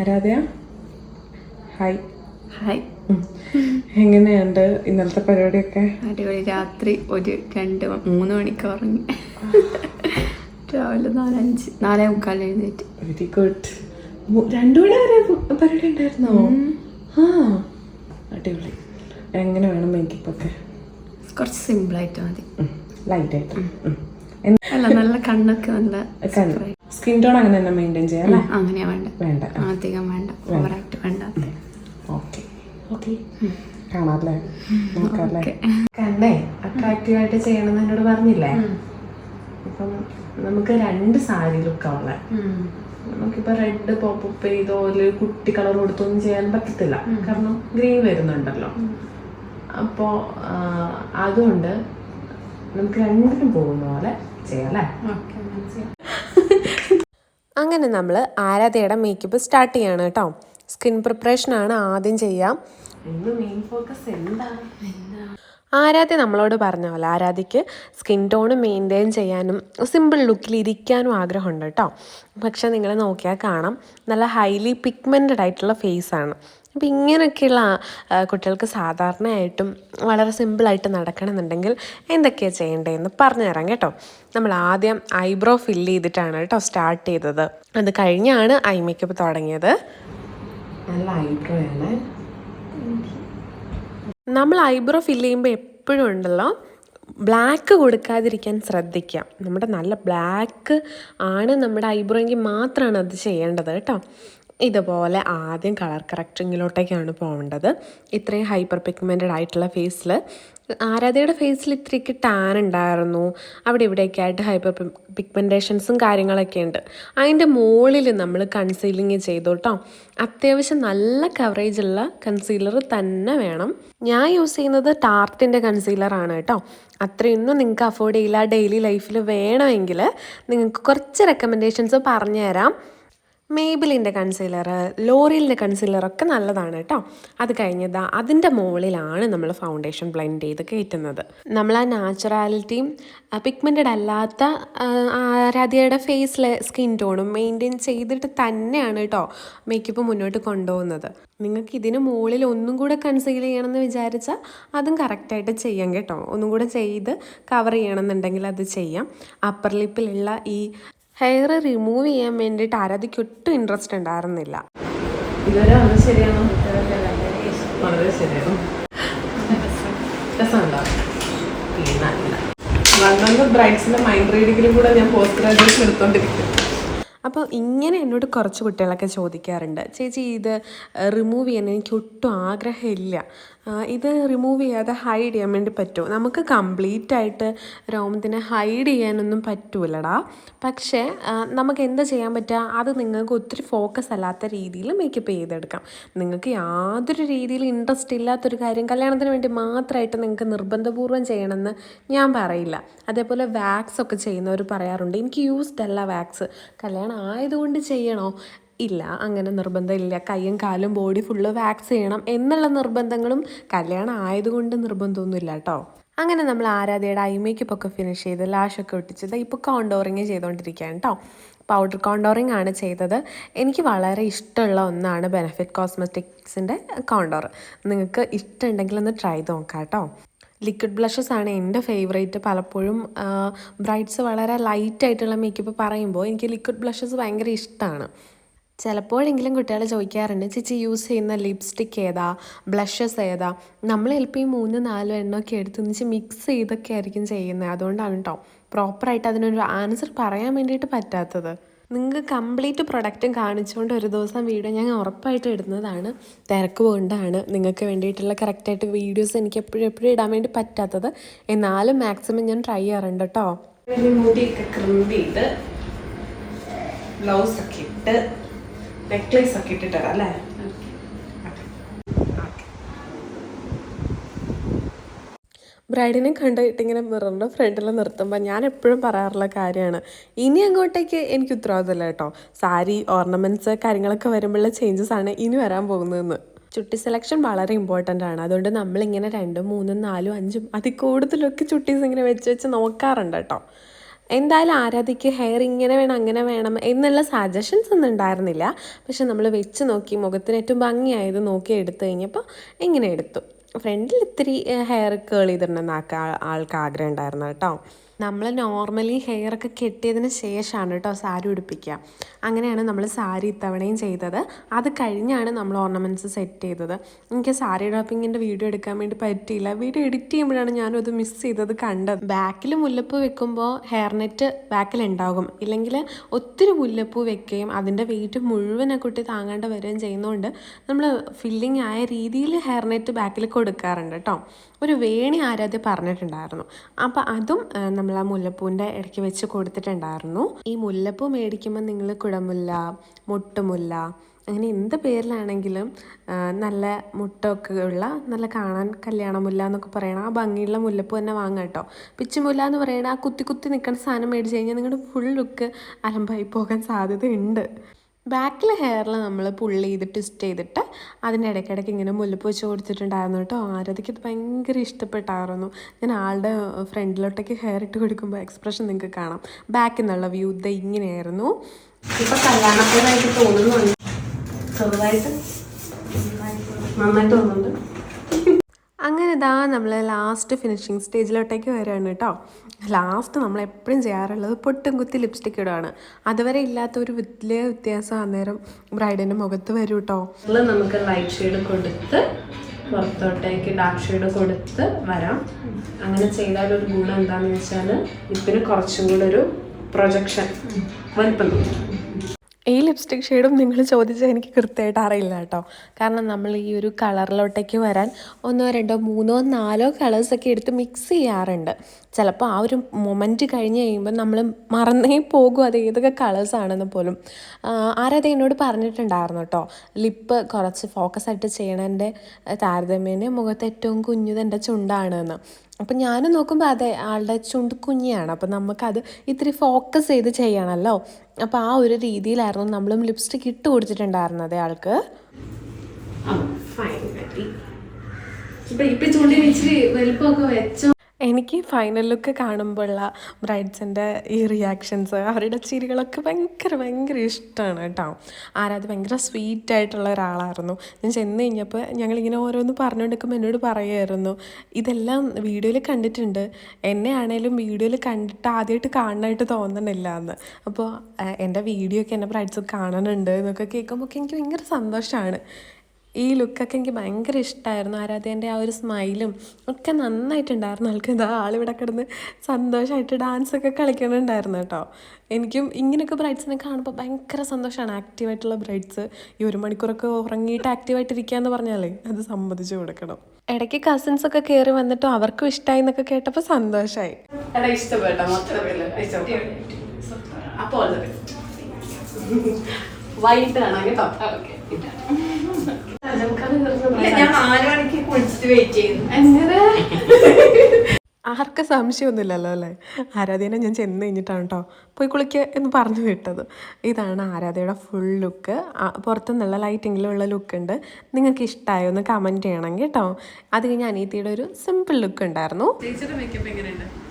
Aaradhya? Hi hi. എങ്ങനെയുണ്ട് ഇന്നലത്തെ പരിപാടിയൊക്കെ? അടിപൊളി. രാത്രി ഒരു രണ്ട് മൂന്ന് മണിക്ക് ഉറങ്ങി. രാവിലെ നാലഞ്ച് നാലേ മുക്കാൽ എഴുന്നേറ്റ്. വെരി ഗുഡ് രണ്ടു മണി വരെ പരിപാടി ഉണ്ടായിരുന്നോ? ആ അടിപൊളി. എങ്ങനെ വേണം മേക്കപ്പ് ഒക്കെ? കുറച്ച് സിമ്പിളായിട്ട് മതി. ലൈറ്റ് ആയിട്ട്. അല്ല നല്ല കണ്ണൊക്കെ നല്ല സ്കിൻ ടോൺ അങ്ങനെ തന്നെ മെയിന്റെയിൻ ചെയ്യാം അല്ലേ? അങ്ങനെയാ വേണ്ട വേണ്ട അധികം വേണ്ട. ഓവറായിട്ട് വേണ്ട. ഓക്കെ. ഓക്കെ. കാണാല്ലേ നോക്കാല്ലേ കണ്ടേ അട്രാക്റ്റീവ് ആയിട്ട് ചെയ്യണമെന്ന് എന്നോട് പറഞ്ഞില്ലേ? അപ്പം നമുക്ക് രണ്ട് സാരി ലുക്കാവുള്ള നമുക്കിപ്പോ റെഡ് പോപ്പപ്പ് ചെയ്തോ അല്ലെങ്കിൽ കുട്ടി കളർ കൊടുത്തൊന്നും ചെയ്യാൻ പറ്റത്തില്ല. കാരണം ഗ്രീൻ വരുന്നുണ്ടല്ലോ. അപ്പോ അതുകൊണ്ട് നമുക്ക് രണ്ടിനും പോകുന്ന പോലെ ചെയ്യാം അല്ലേ? അങ്ങനെ നമ്മൾ ആരാധയുടെ മേക്കപ്പ് സ്റ്റാർട്ട് ചെയ്യാണ് കേട്ടോ. സ്കിൻ പ്രിപ്പറേഷനാണ് ആദ്യം ചെയ്യാം. മെയിൻ ഫോക്കസ് എന്താ ആരാധ്യ നമ്മളോട് പറഞ്ഞ പോലെ ആരാധ്യക്ക് സ്കിൻ ടോൺ മെയിന്റെയിൻ ചെയ്യാനും സിമ്പിൾ ലുക്കിൽ ഇരിക്കാനും ആഗ്രഹമുണ്ട് കേട്ടോ. പക്ഷെ നിങ്ങൾ നോക്കിയാൽ കാണാം നല്ല ഹൈലി പിഗ്മെന്റഡ് ആയിട്ടുള്ള ഫേസ് അപ്പം ഇങ്ങനെയൊക്കെയുള്ള കുട്ടികൾക്ക് സാധാരണയായിട്ടും വളരെ സിമ്പിളായിട്ട് നടക്കണമെന്നുണ്ടെങ്കിൽ എന്തൊക്കെയാണ് ചെയ്യേണ്ടതെന്ന് പറഞ്ഞു തരാം കേട്ടോ. നമ്മൾ ആദ്യം ഐബ്രോ ഫിൽ ചെയ്തിട്ടാണ് കേട്ടോ സ്റ്റാർട്ട് ചെയ്തത്. അത് കഴിഞ്ഞാണ് ഐ മേക്കപ്പ് തുടങ്ങിയത്. നല്ല ഐബ്രോ ആണ്. നമ്മൾ ഐബ്രോ ഫിൽ ചെയ്യുമ്പോൾ എപ്പോഴും ഉണ്ടല്ലോ ബ്ലാക്ക് കൊടുക്കാതിരിക്കാൻ ശ്രദ്ധിക്കാം നമ്മുടെ നല്ല ബ്ലാക്ക് ആണ് നമ്മുടെ ഐബ്രോ എങ്കിൽ മാത്രമാണ് അത് ചെയ്യേണ്ടത് കേട്ടോ. ഇതുപോലെ ആദ്യം കളർ കറക്റ്റിങ്ങിലോട്ടേക്കാണ് പോകേണ്ടത് ഇത്രയും ഹൈപ്പർ പിഗ്മെന്റഡ് ആയിട്ടുള്ള ഫേസിൽ ആരാധയുടെ ഫേസിൽ ഇത്രയ്ക്ക് ടാൻ ഉണ്ടായിരുന്നു. അവിടെ ഇവിടെയൊക്കെ ആയിട്ട് ഹൈപ്പർ പിഗ്മെന്റേഷൻസും കാര്യങ്ങളൊക്കെ ഉണ്ട്. അതിന്റെ മുകളിൽ നമ്മൾ കൺസീലിങ് ചെയ്തു അത്യാവശ്യം നല്ല കവറേജ് ഉള്ള കൺസീലർ തന്നെ വേണം. ഞാൻ യൂസ് ചെയ്യുന്നത് ടാർട്ടിന്റെ കൺസീലറാണ് കേട്ടോ അത്രയൊന്നും നിങ്ങൾക്ക് അഫോർഡ് ചെയ്യില്ല. ഡെയിലി ലൈഫിൽ വേണമെങ്കിൽ നിങ്ങൾക്ക് കുറച്ച് റെക്കമെൻഡേഷൻസ് പറഞ്ഞുതരാം. മേബിലിന്റെ കൺസീലർ ലോറിയലിന്റെ കൺസീലറൊക്കെ നല്ലതാണ് കേട്ടോ അത് കഴിഞ്ഞതാ അതിന്റെ മുകളിലാണ് നമ്മൾ ഫൗണ്ടേഷൻ ബ്ലെൻഡ് ചെയ്ത് കയറ്റുന്നത്. നമ്മൾ ആ നാച്ചുറാലിറ്റിയും പിഗ്മെന്റഡ് അല്ലാത്ത ആരാധ്യയുടെ ഫേസിലെ സ്കിൻ ടോണും മെയിന്റെയിൻ ചെയ്തിട്ട് തന്നെയാണ് കേട്ടോ മേക്കപ്പ് മുന്നോട്ട് കൊണ്ടുപോകുന്നത്. നിങ്ങൾക്ക് ഇതിന് മുകളിൽ ഒന്നും കൂടെ കൺസീൽ ചെയ്യണമെന്ന് വിചാരിച്ചാൽ അതും കറക്റ്റായിട്ട് ചെയ്യാം കേട്ടോ. ഒന്നും കൂടെ ചെയ്ത് കവർ ചെയ്യണമെന്നുണ്ടെങ്കിൽ അത് ചെയ്യാം. അപ്പർ ലിപ്പിലുള്ള ഈ ഹെയർ റിമൂവ് ചെയ്യാൻ വേണ്ടിയിട്ട് ആരാധിക്ക് ഒട്ടും ഇൻട്രസ്റ്റ് ഉണ്ടായിരുന്നില്ല. ഇതുവരെ ശരിയാണോ? വളരെ ശരിയാണ്? മൈൻഡ് റീഡിങ്ങിലും കൂടെ ഞാൻ പോസ്റ്റ് ഗ്രാജുവേഷൻ എടുത്തോണ്ടിരിക്കും അപ്പോൾ ഇങ്ങനെ എന്നോട് കുറച്ച് കുട്ടികളൊക്കെ ചോദിക്കാറുണ്ട് ചേച്ചി ഇത് റിമൂവ് ചെയ്യാൻ എനിക്ക് ഒട്ടും ആഗ്രഹമില്ല. ഇത് റിമൂവ് ചെയ്യാതെ ഹൈഡ് ചെയ്യാൻ വേണ്ടി പറ്റുമോ? നമുക്ക് കംപ്ലീറ്റ് ആയിട്ട് രോമത്തിനെ ഹൈഡ് ചെയ്യാനൊന്നും പറ്റൂലടാ. പക്ഷേ നമുക്ക് എന്താ ചെയ്യാൻ പറ്റുക? അത് നിങ്ങൾക്ക് ഒത്തിരി ഫോക്കസ് അല്ലാത്ത രീതിയിൽ മേക്കപ്പ് ചെയ്തെടുക്കാം. നിങ്ങൾക്ക് യാതൊരു രീതിയിൽ ഇൻട്രസ്റ്റ് ഇല്ലാത്തൊരു കാര്യം കല്യാണത്തിന് വേണ്ടി മാത്രമായിട്ട് നിങ്ങൾക്ക് നിർബന്ധപൂർവം ചെയ്യണമെന്ന് ഞാൻ പറയില്ല. അതേപോലെ വാക്സ് ഒക്കെ ചെയ്യുന്നവർ പറയാറുണ്ട് എനിക്ക് യൂസ്ഡ് അല്ല വാക്സ് കല്യാണം ആയതുകൊണ്ട് ചെയ്യണോ? ഇല്ല അങ്ങനെ നിർബന്ധമില്ല. കൈയും കാലും ബോഡി ഫുള്ള് വാക്സ് ചെയ്യണം എന്നുള്ള നിർബന്ധങ്ങളും കല്യാണം ആയതുകൊണ്ട് നിർബന്ധമൊന്നുമില്ല കേട്ടോ. അങ്ങനെ നമ്മൾ ആരാധ്യയുടെ ഐ മേക്കപ്പ് ഒക്കെ ഫിനിഷ് ചെയ്ത് ലാഷൊക്കെ ഒട്ടിച്ചത് ഇപ്പോൾ കോണ്ടോറിങ് ചെയ്തുകൊണ്ടിരിക്കുകയാണ് കേട്ടോ പൗഡർ കോണ്ടോറിങ് ആണ് ചെയ്തത്. എനിക്ക് വളരെ ഇഷ്ടമുള്ള ഒന്നാണ് ബെനഫിറ്റ് കോസ്മെറ്റിക്സിന്റെ കോണ്ടോർ നിങ്ങൾക്ക് ഇഷ്ടമുണ്ടെങ്കിൽ ഒന്ന് ട്രൈ നോക്കാം കേട്ടോ ലിക്വിഡ് ബ്ലഷസ് ആണ് എന്റെ ഫേവറേറ്റ് പലപ്പോഴും ബ്രൈറ്റ്സ് വളരെ ലൈറ്റ് ആയിട്ടുള്ള മേക്കപ്പ് പറയുമ്പോൾ എനിക്ക് ലിക്വിഡ് ബ്ലഷസ് ഭയങ്കര ഇഷ്ടമാണ്. ചിലപ്പോഴെങ്കിലും കുട്ടികൾ ചോദിക്കാറുണ്ട് ചേച്ചി യൂസ് ചെയ്യുന്ന ലിപ്സ്റ്റിക് ഏതാ? ബ്ലഷസ് ഏതാ? നമ്മൾ ചിലപ്പോൾ ഈ മൂന്ന് നാല് എണ്ണമൊക്കെ എടുത്ത് വെച്ച് മിക്സ് ചെയ്തൊക്കെ ആയിരിക്കും ചെയ്യുന്നത്. അതുകൊണ്ടാണ് കേട്ടോ പ്രോപ്പറായിട്ട് അതിനൊരു ആൻസർ പറയാൻ വേണ്ടിയിട്ട് പറ്റാത്തത്. നിങ്ങൾക്ക് കംപ്ലീറ്റ് പ്രൊഡക്റ്റും കാണിച്ചുകൊണ്ട് ഒരു ദിവസം വീഡിയോ ഞാൻ ഉറപ്പായിട്ട് ഇടുന്നതാണ്. തിരക്ക് കൊണ്ടാണ് നിങ്ങൾക്ക് വേണ്ടിയിട്ടുള്ള കറക്റ്റായിട്ട് വീഡിയോസ് എനിക്ക് എപ്പോഴും എപ്പോഴും ഇടാൻ വേണ്ടി പറ്റാത്തത്. എന്നാലും മാക്സിമം ഞാൻ ട്രൈ ചെയ്യാറുണ്ട് കേട്ടോ വലിയ മുടിയൊക്കെ ക്രിമ്പ് ചെയ്ത് ബ്ലൗസ് ഒക്കെ ഇട്ട് നെക്ലേസ് ഒക്കെ ഇട്ടിട്ട് അല്ലേ? ബ്രൈഡിനെ കണ്ടിട്ട് ഇങ്ങനെ മിററിന്റെ ഫ്രണ്ടിൽ നിർത്തുമ്പോൾ ഞാൻ എപ്പോഴും പറയാറുള്ള കാര്യമാണ് ഇനി അങ്ങോട്ടേക്ക് എനിക്ക് ഉത്തരവാദിത്തമില്ല കേട്ടോ. സാരി ഓർണമെന്റ്സ് കാര്യങ്ങളൊക്കെ വരുമ്പോഴുള്ള ചേഞ്ചസ് ആണ് ഇനി വരാൻ പോകുന്നതെന്ന്. ചുട്ടി സെലക്ഷൻ വളരെ ഇമ്പോർട്ടന്റ് ആണ്. അതുകൊണ്ട് നമ്മളിങ്ങനെ രണ്ടും മൂന്നും നാലും അഞ്ചും അതിൽ കൂടുതലൊക്കെ ചുട്ടീസ് ഇങ്ങനെ വെച്ച് വെച്ച് നോക്കാറുണ്ട് കേട്ടോ. എന്തായാലും ആരാധിക്ക് ഹെയർ ഇങ്ങനെ വേണം അങ്ങനെ വേണം എന്നുള്ള സജഷൻസ് ഒന്നും ഉണ്ടായിരുന്നില്ല. പക്ഷെ നമ്മൾ വെച്ച് നോക്കി മുഖത്തിന് ഏറ്റവും ഭംഗിയായത് നോക്കി എടുത്തു കഴിഞ്ഞപ്പോൾ ഇങ്ങനെ എടുത്തു. ഫ്രണ്ടിൽ ഇത്തിരി ഹെയർ കേൾ ചെയ്തിട്ടുണ്ടെന്ന് ആക്ക ആൾക്ക് ആഗ്രഹം ഉണ്ടായിരുന്നു കേട്ടോ. നമ്മൾ നോർമലി ഹെയർ ഒക്കെ കെട്ടിയതിന് ശേഷമാണ് കേട്ടോ സാരി ഉടുപ്പിക്കുക. അങ്ങനെയാണ് നമ്മൾ സാരി ഇത്തവണയും ചെയ്തത്. അത് കഴിഞ്ഞാണ് നമ്മൾ ഓർണമെന്റ്സ് സെറ്റ് ചെയ്തത്. എനിക്ക് സാരി ഡ്രോപ്പിങ്ങിന്റെ വീഡിയോ എടുക്കാൻ വേണ്ടി പറ്റിയില്ല. വീഡിയോ എഡിറ്റ് ചെയ്യുമ്പോഴാണ് ഞാനും അത് മിസ് ചെയ്തത് കണ്ടത്. ബാക്കിൽ മുല്ലപ്പൂ വെക്കുമ്പോൾ ഹെയർ നെറ്റ് ബാക്കിൽ ഉണ്ടാകും ഇല്ലെങ്കിൽ ഒത്തിരി മുല്ലപ്പൂ വെക്കുകയും അതിന്റെ വെയിറ്റ് മുഴുവൻ ആ കുട്ടി താങ്ങേണ്ട വരികയും ചെയ്യുന്നതുകൊണ്ട് നമ്മൾ ഫില്ലിംഗ് ആയ രീതിയിൽ ഹെയർ നെറ്റ് ബാക്കിൽ കൊടുക്കാറുണ്ട് കേട്ടോ ഒരു വേണി ആരാധ്യ പറഞ്ഞിട്ടുണ്ടായിരുന്നു. അപ്പോൾ അതും നമ്മൾ ആ മുല്ലപ്പൂവിന്റെ ഇടയ്ക്ക് വെച്ച് കൊടുത്തിട്ടുണ്ടായിരുന്നു. ഈ മുല്ലപ്പൂ മേടിക്കുമ്പോൾ നിങ്ങൾ കുടമുല്ല മുട്ടുമുല്ല അങ്ങനെ എന്ത് പേരിലാണെങ്കിലും നല്ല മുട്ടൊക്കെ ഉള്ള നല്ല കാണാൻ കല്യാണമുല്ല എന്നൊക്കെ പറയണ ആ ഭംഗിയുള്ള മുല്ലപ്പൂ തന്നെ വാങ്ങാം കേട്ടോ. പിച്ചുമുല്ല എന്ന് പറയണ ആ കുത്തി കുത്തി നിൽക്കുന്ന സാധനം മേടിച്ച് കഴിഞ്ഞാൽ നിങ്ങളുടെ ഫുൾ ലുക്ക് അലമ്പായി പോകാൻ സാധ്യതയുണ്ട്. ബാക്കിൽ ഹെയറിൽ നമ്മൾ പുള്ളി ചെയ്ത് ട്വിസ്റ്റ് ചെയ്തിട്ട് അതിന്റെ ഇടയ്ക്കിടയ്ക്ക് ഇങ്ങനെ മുല്ലപ്പ് വെച്ച് കൊടുത്തിട്ടുണ്ടായിരുന്നു കേട്ടോ. ആരതിക്ക് ഇത് ഭയങ്കര ഇഷ്ടപ്പെട്ടായിരുന്നു. ഞാൻ ആളുടെ ഫ്രണ്ടിലോട്ടേക്ക് ഹെയർ ഇട്ട് കൊടുക്കുമ്പോൾ എക്സ്പ്രഷൻ നിങ്ങൾക്ക് കാണാം. ബാക്കിൽ നിന്നുള്ള വ്യൂ ഇത് ഇങ്ങനെയായിരുന്നു. ഇപ്പോൾ കല്യാണത്തിനായിട്ട് തോന്നുന്നുണ്ട്. തോന്നുന്നുണ്ട്. അങ്ങനെ ഇതാ നമ്മൾ ലാസ്റ്റ് ഫിനിഷിങ് സ്റ്റേജിലോട്ടേക്ക് വരികയാണ് കേട്ടോ. ലാസ്റ്റ് നമ്മൾ എപ്പോഴും ചെയ്യാറുള്ളത് പൊട്ടും കുത്തി ലിപ്സ്റ്റിക് ഇടുകയാണ് അതുവരെ ഇല്ലാത്ത ഒരു വലിയ വ്യത്യാസം അന്നേരം ബ്രൈഡിന്റെ മുഖത്ത് വരും കേട്ടോ നമുക്ക് ലൈറ്റ് ഷെയ്ഡ് കൊടുത്ത് പുറത്തോട്ടേക്ക് ഡാർക്ക് ഷെയ്ഡ് കൊടുത്ത് വരാം. അങ്ങനെ ചെയ്താൽ ഒരു ഗുണം എന്താണെന്ന് വെച്ചാൽ ഇപ്പിന് കുറച്ചും കൂടെ ഒരു പ്രൊജക്ഷൻ വലിപ്പം ഈ ലിപ്സ്റ്റിക് ഷെയ്ഡും നിങ്ങൾ ചോദിച്ചാൽ എനിക്ക് കൃത്യമായിട്ട് അറിയില്ല കേട്ടോ. കാരണം നമ്മൾ ഈ ഒരു കളറിലോട്ടേക്ക് വരാൻ ഒന്നോ രണ്ടോ മൂന്നോ നാലോ കളേഴ്സൊക്കെ എടുത്ത് മിക്സ് ചെയ്യാറുണ്ട്. ചിലപ്പോൾ ആ ഒരു മൊമെന്റ് കഴിഞ്ഞ് കഴിയുമ്പോൾ നമ്മൾ മറന്നേ പോകും അത് ഏതൊക്കെ കളേഴ്സാണെന്ന് പോലും. ആരത് എന്നോട് പറഞ്ഞിട്ടുണ്ടായിരുന്നു കേട്ടോ. ലിപ്പ് കുറച്ച് ഫോക്കസ് ആയിട്ട് ചെയ്യണതിന്റെ താരതമ്യേന മുഖത്ത് ഏറ്റവും കുഞ്ഞുതെന്റെ ചുണ്ടാണ് എന്ന്. അപ്പം ഞാനും നോക്കുമ്പോൾ അതെ ആളുടെ ചുണ്ട് കുഞ്ഞിയാണ്. അപ്പം നമുക്കത് ഇത്തിരി ഫോക്കസ് ചെയ്ത് ചെയ്യണമല്ലോ അപ്പോൾ ആ ഒരു രീതിയിലായിരുന്നു നമ്മളും ലിപ്സ്റ്റിക് ഇട്ട് കൊടുത്തിട്ടുണ്ടായിരുന്നത് ആൾക്ക്. ഇപ്പം ഇപ്പം ഇപ്പൊ ഇപ്പൊ ചൂണ്ടി ഇച്ചിരി വലിപ്പമൊക്കെ വെച്ചോ എനിക്ക് ഫൈനൽ ലുക്ക് കാണുമ്പോഴുള്ള ബ്രൈഡ്സിന്റെ ഈ റിയാക്ഷൻസ് അവരുടെ ചിരികളൊക്കെ ഭയങ്കര ഭയങ്കര ഇഷ്ടമാണ് കേട്ടോ. ആരാത് ഭയങ്കര സ്വീറ്റ് ആയിട്ടുള്ള ഒരാളായിരുന്നു. ഞാൻ ചെന്ന് കഴിഞ്ഞപ്പോൾ ഞങ്ങളിങ്ങനെ ഓരോന്ന് പറഞ്ഞുകൊണ്ടിരിക്കുമ്പോൾ എന്നോട് പറയുമായിരുന്നു ഇതെല്ലാം വീഡിയോയിൽ കണ്ടിട്ടുണ്ട്. എന്നെ ആണേലും വീഡിയോയിൽ കണ്ടിട്ട് ആദ്യമായിട്ട് കാണാനായിട്ട് തോന്നണില്ല എന്ന്. അപ്പോൾ എന്റെ വീഡിയോ ഒക്കെ എന്റെ ബ്രൈഡ്സ് കാണുന്നുണ്ട് എന്നൊക്കെ കേൾക്കുമ്പോൾ എനിക്ക് ഭയങ്കര സന്തോഷമാണ് ഈ ലുക്കൊക്കെ എനിക്ക് ഭയങ്കര ഇഷ്ടമായിരുന്നു ആരാധ്യന്റെ ആ ഒരു സ്മൈലും ഒക്കെ നന്നായിട്ടുണ്ടായിരുന്നു. ആൾക്ക് ഇതാ ആളിവിടെ കിടന്ന് സന്തോഷമായിട്ട് ഡാൻസൊക്കെ കളിക്കണുണ്ടായിരുന്നു കേട്ടോ. എനിക്കും ഇങ്ങനെയൊക്കെ ബ്രൈഡ്സിനെ കാണുമ്പോൾ ഭയങ്കര സന്തോഷമാണ് ആക്റ്റീവായിട്ടുള്ള ബ്രൈഡ്സ് ഈ ഒരു മണിക്കൂറൊക്കെ ഉറങ്ങിയിട്ട് ആക്റ്റീവായിട്ടിരിക്കുക എന്ന് പറഞ്ഞാലേ അത് സമ്മതിച്ചു കൊടുക്കണം. ഇടയ്ക്ക് കസിൻസ് ഒക്കെ കയറി വന്നിട്ടും അവർക്കും ഇഷ്ടമായി എന്നൊക്കെ കേട്ടപ്പോൾ സന്തോഷമായി ഇഷ്ടപ്പെട്ടോ ഇഷ്ടപ്പെട്ട മൊത്തത്തിൽ അപ്പൊ വൈകിട്ട് കാണാം കേട്ടോ? ഞാൻ നാല് മണിക്ക് കുളിച്ചിട്ട് വെയിറ്റ് ചെയ്യുന്നു എങ്ങനെ? ആർക്കും സംശയമൊന്നുമില്ലല്ലോ അല്ലേ? ആരാധ്യനെ ഞാൻ ചെന്ന് കഴിഞ്ഞിട്ടാണ് കേട്ടോ പോയി കുളിക്കുക എന്ന് പറഞ്ഞു വിട്ടത്. ഇതാണ് ആരാധയുടെ ഫുൾ ലുക്ക് പുറത്തുനിന്നുള്ള ലൈറ്റിങ്ങിലുള്ള ലുക്ക് ഉണ്ട്. നിങ്ങൾക്ക് ഇഷ്ടമായോ എന്ന് കമന്റ് ചെയ്യണം കേട്ടോ. അത് കഴിഞ്ഞ് അനീത്തിയുടെ ഒരു സിമ്പിൾ ലുക്ക് ഉണ്ടായിരുന്നു. മേക്കപ്പ് എങ്ങനെയുണ്ട്?